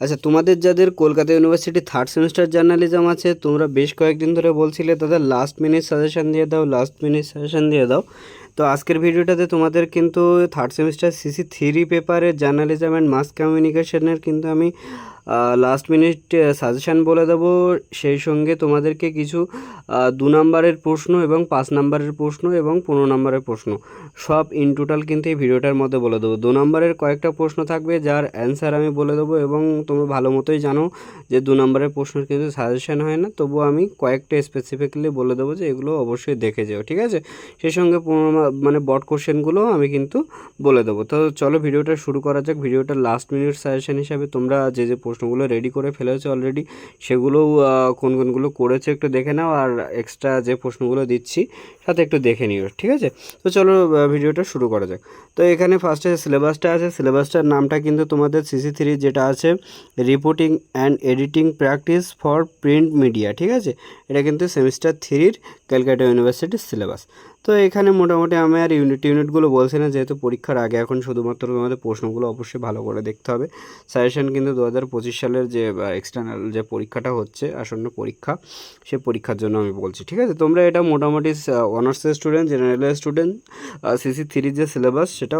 আচ্ছা তোমাদের যাদের Kolkata university third semester journalism আছে, তোমরা বেশ কয়েকদিন ধরে বলছিলে, তাদের লাস্ট মিনিট সাজেশান দিয়ে দাও লাস্ট মিনিট সাজেশান দিয়ে দাও। তো আজকের ভিডিওটাতে তোমাদের কিন্তু থার্ড সেমিস্টার সিসি থ্রি পেপারের জার্নালিজম অ্যান্ড মাস কমিউনিকেশনের কিন্তু আমি লাস্ট মিনিট সাজেশান বলে দেবো। সেই সঙ্গে তোমাদেরকে কিছু দু নম্বরের প্রশ্ন এবং পাঁচ নম্বরের প্রশ্ন এবং পনেরো নম্বরের প্রশ্ন। সব ইন টোটাল কিন্তু এই ভিডিওটার মধ্যে বলে দেবো। দু নম্বরের কয়েকটা প্রশ্ন থাকবে, যার অ্যান্সার আমি বলে দেবো এবং তোমরা ভালো মতোই জানো যে দু নম্বরের প্রশ্নের কিন্তু সাজেশান হয় না। তবুও আমি কয়েকটা স্পেসিফিকলি বলে দেবো যে এগুলো অবশ্যই দেখে যাও, ঠিক আছে? সেই সঙ্গে পনেরো মানে বট কোশ্চেনগুলো আমি কিন্তু বলে দেবো। তো চলো ভিডিওটা শুরু করা যাক। ভিডিওটা লাস্ট মিনিট সাজেশন হিসাবে তোমরা যে যে প্রশ্নগুলো রেডি করে ফেলেছো অলরেডি সেগুলোও কোন কোনগুলো করেছে একটু দেখে নাও, আর এক্সট্রা যে প্রশ্নগুলো দিচ্ছি সাথে একটু দেখে নিও, ঠিক আছে? তো চলো ভিডিওটা শুরু করা যাক। তো এখানে ফার্স্টে সিলেবাসটা আছে। সিলেবাসটার নামটা কিন্তু তোমাদের সিসি থ্রি যেটা আছে reporting and editing practice for print media ঠিক আছে? এটা কিন্তু সেমিস্টার থ্রির ক্যালকাটা ইউনিভার্সিটির সিলেবাস তো এখানে মোটামুটি আমি আর ইউনিট ইউনিটগুলো বলছি না, যেহেতু পরীক্ষার আগে এখন শুধুমাত্র তোমাদের প্রশ্নগুলো অবশ্যই ভালো করে দেখতে হবে। সাজেশন কিন্তু দু হাজার পঁচিশ সালের যে এক্সটার্নাল যে পরীক্ষাটা হচ্ছে, আসন্ন পরীক্ষা, সে পরীক্ষার জন্য আমি বলছি, ঠিক আছে? তোমরা এটা মোটামুটি অনার্সের স্টুডেন্ট জেনারেলের স্টুডেন্ট সিসি থ্রির যে সিলেবাস সেটা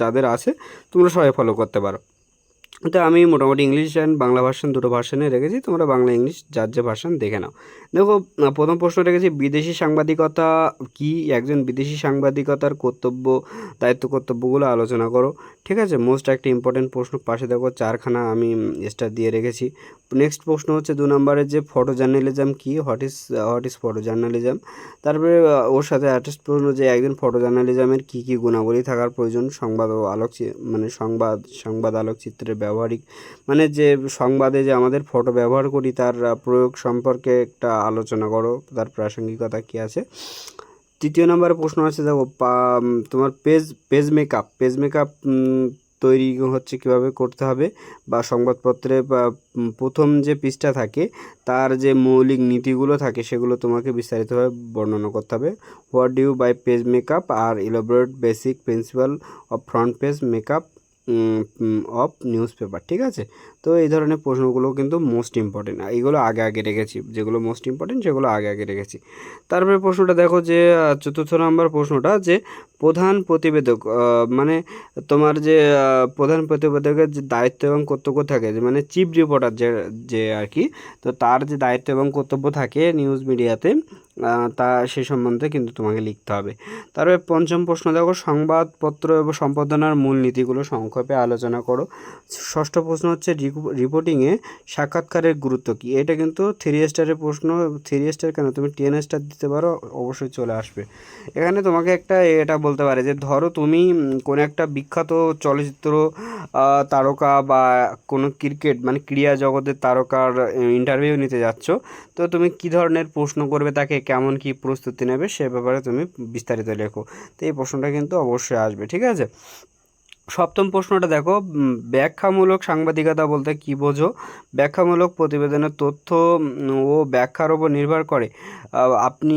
যাদের আছে, তোমরা সবাই ফলো করতে পারো। তো আমি মোটামুটি ইংলিশ অ্যান্ড বাংলা ভার্সন দুটো ভার্সনে রেখেছি। তোমরা বাংলা ইংলিশ যার যে ভার্সন দেখে নাও। দেখো প্রথম প্রশ্ন রেখেছি, বিদেশি সাংবাদিকতা কি? একজন বিদেশি সাংবাদিকতার কর্তব্য, দায়িত্ব কর্তব্যগুলো আলোচনা করো। ঠিক আছে? মোস্ট একটা ইম্পর্টেন্ট প্রশ্ন পাশে দেখো, চারখানা আমি স্টার দিয়ে রেখেছি। নেক্সট প্রশ্ন হচ্ছে দু নম্বরের যে photo journalism key? What is what is photo journalism তারপরে ওর সাথে অ্যাটেস্ট প্রশ্ন যে একজন ফটো জার্নালিজমের কী কী গুণাবলী থাকার প্রয়োজন? সংবাদ ও আলোক মানে সংবাদ সংবাদ আলোকচিত্রের ব্যবহারিক মানে যে সংবাদে যে আমাদের ফটো ব্যবহার করি, তার প্রয়োগ সম্পর্কে একটা আলোচনা করো, তার প্রাসঙ্গিকতা কী আছে? তৃতীয় নম্বরে প্রশ্ন আছে, দেখো তোমার page page makeup page makeup তৈরি হচ্ছে কীভাবে করতে হবে? বা সংবাদপত্রে, বা প্রথম যে পৃষ্ঠা থাকে, তার যে মৌলিক নীতিগুলো থাকে, সেগুলো তোমাকে বিস্তারিতভাবে বর্ণনা করতে হবে। What do you by page makeup R elaborate basic principle of front page makeup of newspaper ঠিক আছে? তো এই ধরনের প্রশ্নগুলো কিন্তু মোস্ট ইম্পর্টেন্ট এইগুলো আগে আগে রেখেছি, যেগুলো মোস্ট ইম্পর্টেন্ট সেগুলো আগে আগে রেখেছি। তারপরে প্রশ্নটা দেখো যে চতুর্থ নম্বর প্রশ্নটা যে প্রধান প্রতিবেদক মানে তোমার যে প্রধান প্রতিবেদকের যে দায়িত্ব এবং কর্তব্য থাকে, যে মানে চিফ রিপোর্টার যে যে আর কি, তো তার যে দায়িত্ব এবং কর্তব্য থাকে নিউজ মিডিয়াতে তা সে সম্বন্ধে কিন্তু তোমাকে লিখতে হবে। তারপরে পঞ্চম প্রশ্ন, দেখো সংবাদপত্র এবং সম্পাদনার মূল নীতিগুলো সংক্ষেপে আলোচনা করো। ষষ্ঠ প্রশ্ন হচ্ছে রিপো- রিপোর্টিংয়ে সাক্ষাৎকারের গুরুত্ব কী? এটা কিন্তু থ্রি স্টারের প্রশ্ন থ্রি স্টার কেন? তুমি টেন স্টার দিতে পারো, অবশ্যই চলে আসবে। এখানে তোমাকে একটা, এটা বলতে পারে যে ধরো তুমি কোনো একটা বিখ্যাত চলচ্চিত্র তারকা বা কোনো ক্রিকেট মানে ক্রীড়া জগতের তারকার ইন্টারভিউ নিতে যাচ্ছ, তো তুমি কি ধরনের প্রশ্ন করবে তাকে? কেমন কি প্রস্তুতি নেবে? সে ব্যাপারে তুমি বিস্তারিত লেখো। তো এই প্রশ্নটা কিন্তু অবশ্যই আসবে, ঠিক আছে? সপ্তম প্রশ্নটা দেখো ব্যাখ্যামূলক সাংবাদিকতা বলতে কি বোঝো? ব্যাখ্যামূলক প্রতিবেদনের তথ্য ও ব্যাখ্যার ওপর নির্ভর করে। আপনি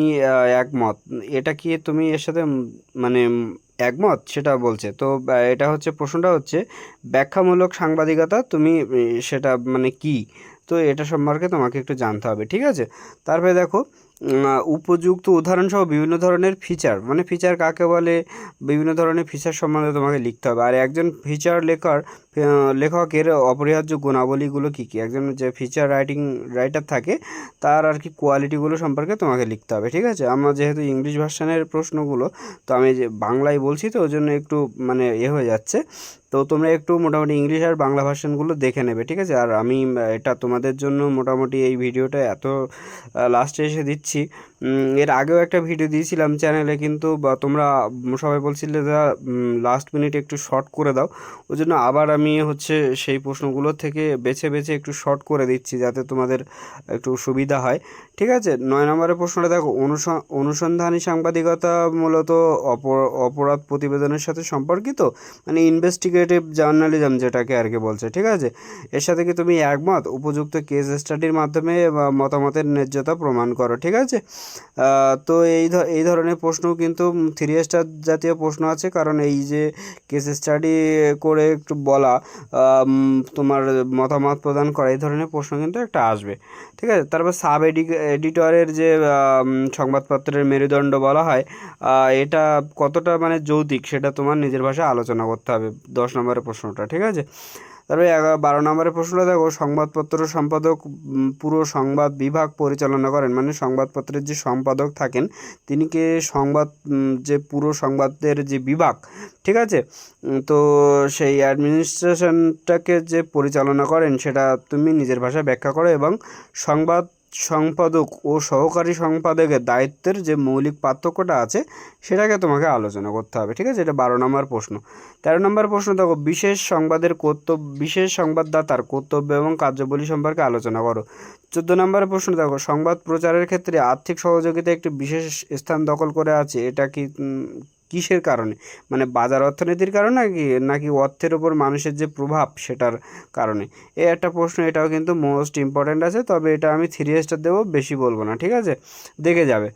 একমত। এটা কি তুমি এর সাথে মানে একমত? সেটা বলছে। তো এটা হচ্ছে, প্রশ্নটা হচ্ছে, ব্যাখ্যামূলক সাংবাদিকতা তুমি সেটা মানে কি? তো এটা সম্পর্কে তোমাকে একটু জানতে হবে, ঠিক আছে? তারপরে দেখো উপযুক্ত উদাহরণসহ বিভিন্ন ধরনের ফিচার মানে ফিচার কাকে বলে? বিভিন্ন ধরনের ফিচার সম্বন্ধে তোমাকে লিখতে হবে। আর একজন ফিচার লেখার লেখকের অপরিহার্য গুণাবলীগুলো কী কী? একজন যে ফিচার রাইটিং রাইটার থাকে, তার আর কি কোয়ালিটিগুলো সম্পর্কে তোমাকে লিখতে হবে, ঠিক আছে? আমার যেহেতু ইংলিশ ভার্সানের প্রশ্নগুলো, তো আমি যে বাংলায় বলছি তো, ওই জন্য একটু মানে এ হয়ে যাচ্ছে। তো তোমরা একটু মোটামুটি ইংলিশ আর বাংলা ভার্সানগুলো দেখে নেবে, ঠিক আছে? আর আমি এটা তোমাদের জন্য মোটামুটি এই ভিডিওটা এত লাস্টে এসে দিচ্ছি। এর আগেও একটা ভিডিও দিয়েছিলাম চ্যানেলে কিন্তু তোমরা সবাই বলছিলে লাস্ট মিনিট একটু শর্ট করে দাও। ওই জন্য আবার আমি হচ্ছে সেই প্রশ্নগুলো থেকে বেছে বেছে একটু শর্ট করে দিচ্ছি, যাতে তোমাদের একটু সুবিধা হয়। ঠিক আছে? নয় নম্বরের প্রশ্নটা দেখো অনুসন্ধানী সাংবাদিকতা মূলত অপর- অপরাধ প্রতিবেদনের সাথে সম্পর্কিত? মানে ইনভেস্টিগেটিভ জার্নালিজম যেটাকে আর কি বলছে, ঠিক আছে? এর সাথে কি তুমি একমত? উপযুক্ত কেস স্টাডির মাধ্যমে মতামতের ন্যায্যতা প্রমাণ করো, ঠিক আছে? তো এই এই ধরনের প্রশ্ন কিন্তু থ্রি স্টার জাতীয় প্রশ্ন আছে। কারণ এই যে কেস স্টাডি করে একটু বলা তোমার মতামত প্রদান করা, এই ধরনের প্রশ্ন কিন্তু একটা আসবে। ঠিক আছে? তারপর সাব এডি এডিটরের যে সংবাদপত্রের মেরুদণ্ড বলা হয় এটা কতটা মানে যৌতিক, সেটা তোমার নিজের ভাষায় আলোচনা করতে হবে। দশ নম্বরের প্রশ্নটা, ঠিক আছে? তারপরে বারো নম্বরের প্রশ্নটা দেখো, সংবাদপত্র সম্পাদক পুরো সংবাদ বিভাগ পরিচালনা করেন। মানে সংবাদপত্রের যে সম্পাদক থাকেন, তিনি কে সংবাদ যে পুরো সংবাদের যে বিভাগ, ঠিক আছে? তো সেই অ্যাডমিনিস্ট্রেশনটাকে যে পরিচালনা করেন, সেটা তুমি নিজের ভাষায় ব্যাখ্যা করো এবং সংবাদ সম্পাদক ও সহকারী সম্পাদকের দায়িত্বের যে মৌলিক পার্থক্যটা আছে, সেটাকে তোমাকে আলোচনা করতে হবে, ঠিক আছে? এটা বারো নম্বর প্রশ্ন। তেরো নম্বর প্রশ্ন, দেখো, বিশেষ সংবাদের কর্তব্য, বিশেষ সংবাদদাতার কর্তব্য এবং কার্যাবলী সম্পর্কে আলোচনা করো। চোদ্দ নম্বরের প্রশ্ন, দেখো, সংবাদ প্রচারের ক্ষেত্রে আর্থিক সহযোগিতা একটি বিশেষ স্থান দখল করে আছে, এটা কি কিসের কারণে? মানে বাজার অর্থনীতির কারণে নাকি নাকি অর্থের উপর মানুষের যে প্রভাব সেটার কারণে? এ একটা প্রশ্ন, এটাও কিন্তু মোস্ট ইম্পর্ট্যান্ট আছে, তবে এটা আমি থ্রি স্টার দেবো, বেশি বলব না, ঠিক আছে? দেখে যাবে।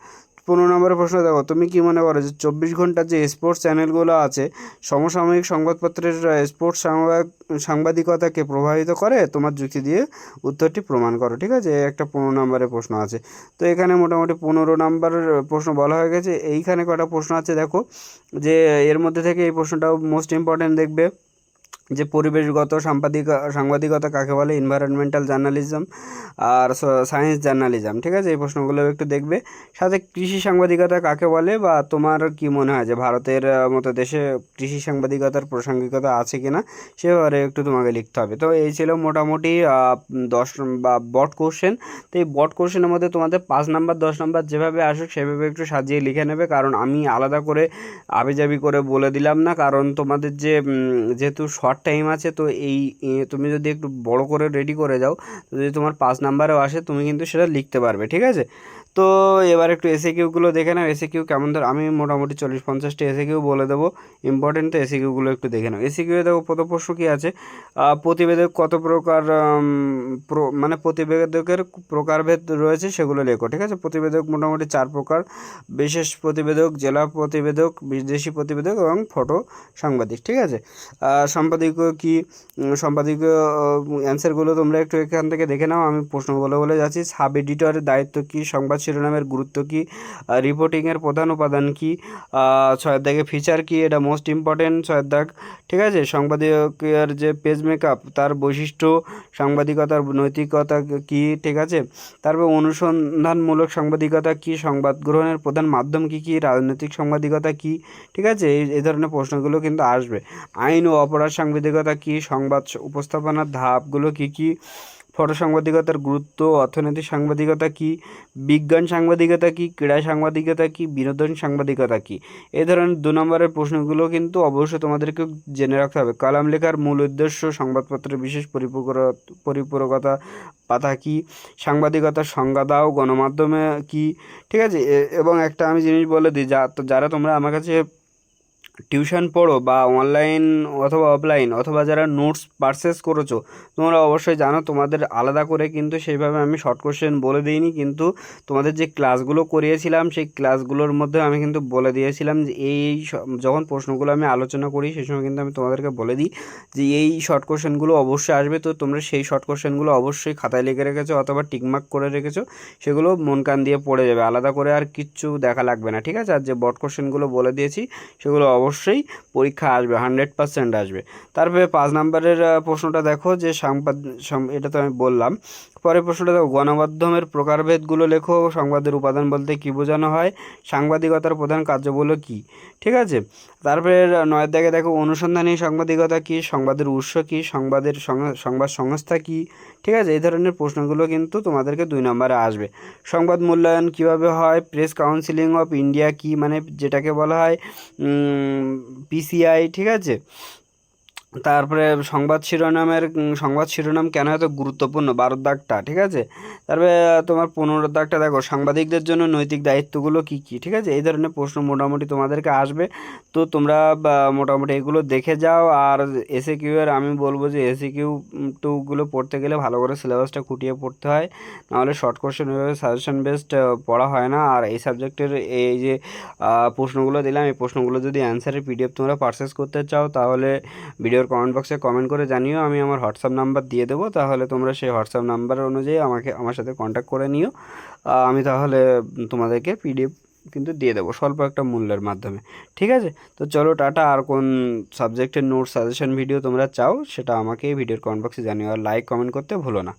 পনেরো নম্বরের প্রশ্ন দেখো, তুমি কি মনে করো যে চব্বিশ ঘণ্টার যে স্পোর্টস চ্যানেলগুলো আছে, সমসাময়িক সংবাদপত্রের স্পোর্টস সংবাদ সাংবাদিকতাকে প্রভাবিত করে? তোমার যুক্তি দিয়ে উত্তরটি প্রমাণ করো, ঠিক আছে? একটা পনেরো নম্বরের প্রশ্ন আছে। তো এখানে মোটামুটি পনেরো নম্বরের প্রশ্ন বলা হয়ে গেছে। এইখানে কটা প্রশ্ন আছে দেখো, যে এর মধ্যে থেকে এই প্রশ্নটাও মোস্ট ইম্পর্ট্যান্ট দেখবে। যে পরিবেশগত সাংবাদিক সাংবাদিকতা কাকে বলে? এনভায়রনমেন্টাল জার্নালিজম আর সায়েন্স জার্নালিজম ঠিক আছে? এই প্রশ্নগুলো একটু দেখবে। সাথে কৃষি সাংবাদিকতা কাকে বলে বা তোমার কি মনে হয় যে ভারতের মতো দেশে কৃষি সাংবাদিকতার প্রাসঙ্গিকতা আছে কিনা? সে ব্যাপারে একটু তোমাকে লিখতে হবে। তো এই ছিল মোটামুটি দশ বা বট কোশ্চেন তো এই বট কোশ্চেনের মধ্যে তোমাদের পাঁচ নাম্বার, দশ নাম্বার যেভাবে আসুক সেভাবে একটু সাজিয়ে লিখে নেবে। কারণ আমি আলাদা করে আবিজাবি করে বলে দিলাম না। কারণ তোমাদের যে যেহেতু শর্ট টাইম আছে, তো এই তুমি যদি একটু বড় করে রেডি করে যাও যদি তোমার পাঁচ নাম্বারেও আসে, তুমি কিন্তু সেটা লিখতে পারবে, ঠিক আছে? তো এবার একটু এসে কিউগুলো দেখে নাও। এসে কিউ কেমন ধর? আমি মোটামুটি চল্লিশ পঞ্চাশটা এসে কিউ বলে দেবো। ইম্পর্টেন্ট তো এসে কিউগুলো একটু দেখে নাও। এসে কিউ দেখো প্রথম প্রশ্ন কী আছে? প্রতিবেদক কত প্রকার প্র- মানে প্রতিবেদকের প্রকারভেদ রয়েছে সেগুলো লেখো, ঠিক আছে? প্রতিবেদক মোটামুটি চার প্রকার। বিশেষ প্রতিবেদক, জেলা প্রতিবেদক, বিদেশি প্রতিবেদক এবং ফটো সাংবাদিক, ঠিক আছে? সম্পাদকীয় কি সম্পাদকীয় অ্যান্সারগুলো তোমরা একটু এখান থেকে দেখে নাও। আমি প্রশ্ন বলে বলে যাচ্ছি। সাব এডিটরের দায়িত্ব কি? সংবাদ শিরোনামের গুরুত্ব কি? রিপোর্টিংয়ের প্রধান উপাদান কি? ছয়ের দাগে ফিচার কি? এটা মোস্ট ইম্পর্টেন্ট ছয়ের দাগ। ঠিক আছে? সাংবাদিকের যে পেজ মেকআপ তার বৈশিষ্ট্য, সাংবাদিকতার নৈতিকতা কি? ঠিক আছে? তারপর অনুসন্ধানমূলক সাংবাদিকতা কি? সংবাদ গ্রহণের প্রধান মাধ্যম কি কি? রাজনৈতিক সাংবাদিকতা কি? ঠিক আছে? এই এই ধরনের প্রশ্নগুলো কিন্তু আসবে। আইন ও অপরাধ সাংবাদিকতা কি? সংবাদ উপস্থাপনার ধাপগুলো কি কি? ফটো সাংবাদিকতার গুরুত্ব, অর্থনৈতিক সাংবাদিকতা কি, বিজ্ঞান সাংবাদিকতা কি, ক্রীড়া সাংবাদিকতা কি, বিনোদন সাংবাদিকতা কি? এই ধরনের দু নম্বরের প্রশ্নগুলো কিন্তু অবশ্যই তোমাদেরকে জেনে রাখতে হবে। কলাম লেখার মূল উদ্দেশ্য সংবাদপত্রের বিশেষ পরিপূরক, পরিপূরকতা পাতা কি? সাংবাদিকতার সংজ্ঞা দাও, গণমাধ্যমে কি? ঠিক আছে? এবং একটা আমি জিনিস বলে দিই, যা যারা তোমরা আমার কাছে টিউশন পড়ো বা অনলাইন অথবা অফলাইন অথবা যারা নোটস পারচেস করেছ, তোমরা অবশ্যই জানো তোমাদের আলাদা করে কিন্তু সেইভাবে আমি শর্ট কোশ্চেন বলে দিইনি, কিন্তু তোমাদের যে ক্লাসগুলো করিয়েছিলাম, সেই ক্লাসগুলোর মধ্যে আমি কিন্তু বলে দিয়েছিলাম যে এই যখন প্রশ্নগুলো আমি আলোচনা করি, সেই সময় কিন্তু আমি তোমাদেরকে বলে দিই যে এই শর্ট কোশ্চেনগুলো অবশ্যই আসবে। তো তোমরা সেই শর্ট কোশ্চেনগুলো অবশ্যই খাতায় লিখে রেখেছো অথবা টিকমার্ক করে রেখেছো, সেগুলো মন কান দিয়ে পড়ে যাবে। আলাদা করে আর কিচ্ছু দেখা লাগবে না, ঠিক আছে? আর যে বট কোশ্চেনগুলো বলে দিয়েছি, সেগুলো অবশ্যই পরীক্ষা আসবে হান্ড্রেড পার্সেন্ট আসবে। তারপরে পাঁচ নম্বরের প্রশ্নটা দেখো যে সাংবাদ এটা তো আমি বললাম পরের প্রশ্নটা দেখো, গণমাধ্যমের প্রকারভেদগুলো লেখো, সংবাদের উপাদান বলতে কী বোঝানো হয়, সাংবাদিকতার প্রধান কার্যগুলো কী, ঠিক আছে? তারপরে নয়ের দাগে দেখো, অনুসন্ধানী সাংবাদিকতা কী, সংবাদের উৎস কী, সংবাদের সংবাদ সংস্থা কী, ঠিক আছে? এই ধরনের প্রশ্নগুলো কিন্তু তোমাদেরকে দুই নম্বরে আসবে। সংবাদ মূল্যায়ন কীভাবে হয়, প্রেস কাউন্সিলিং অফ ইন্ডিয়া কি মানে যেটাকে বলা হয় পিসিআই ঠিক আছে? তারপরে সংবাদ শিরোনামের সংবাদ শিরোনাম কেন এত গুরুত্বপূর্ণ? বারো দাগটা, ঠিক আছে? তারপরে তোমার পনেরো দাগটা দেখো, সাংবাদিকদের জন্য নৈতিক দায়িত্বগুলো কি কি, ঠিক আছে? এই ধরনের প্রশ্ন মোটামুটি তোমাদেরকে আসবে। তো তোমরা মোটামুটি এগুলো দেখে যাও, আর এসে কিউ এর আমি বলব যে এসে কিউ টুগুলো পড়তে গেলে ভালো করে সিলেবাসটা খুঁটিয়ে পড়তে হয়। নাহলে শর্ট কোশ্চেন এভাবে সাজেশন বেসড পড়া হয় না। আর এই সাবজেক্টের এই যে প্রশ্নগুলো দিলাম, এই প্রশ্নগুলো যদি অ্যান্সারের পিডিএফ তোমরা পারচেস করতে চাও, তাহলে ভিডিওর কমেন্ট বক্সে কমেন্ট করে জানিও, আমি আমার হোয়াটসঅ্যাপ নাম্বার দিয়ে দেবো, তাহলে তোমরা সেই হোয়াটসঅ্যাপ নাম্বার অনুযায়ী আমাকে, আমার সাথে কন্ট্যাক্ট করে নিও। আমি তাহলে তোমাদেরকে পিডিএফ কিন্তু দিয়ে দেবো, স্বল্প একটা মূল্যের মাধ্যমে। ঠিক আছে? তো চলো টাটা, আর কোন সাবজেক্টের নোট সাজেশন ভিডিও তোমরা চাও, সেটা আমাকে ভিডিওর কমেন্ট বক্সে জানিও, আর লাইক কমেন্ট করতে ভুলো না।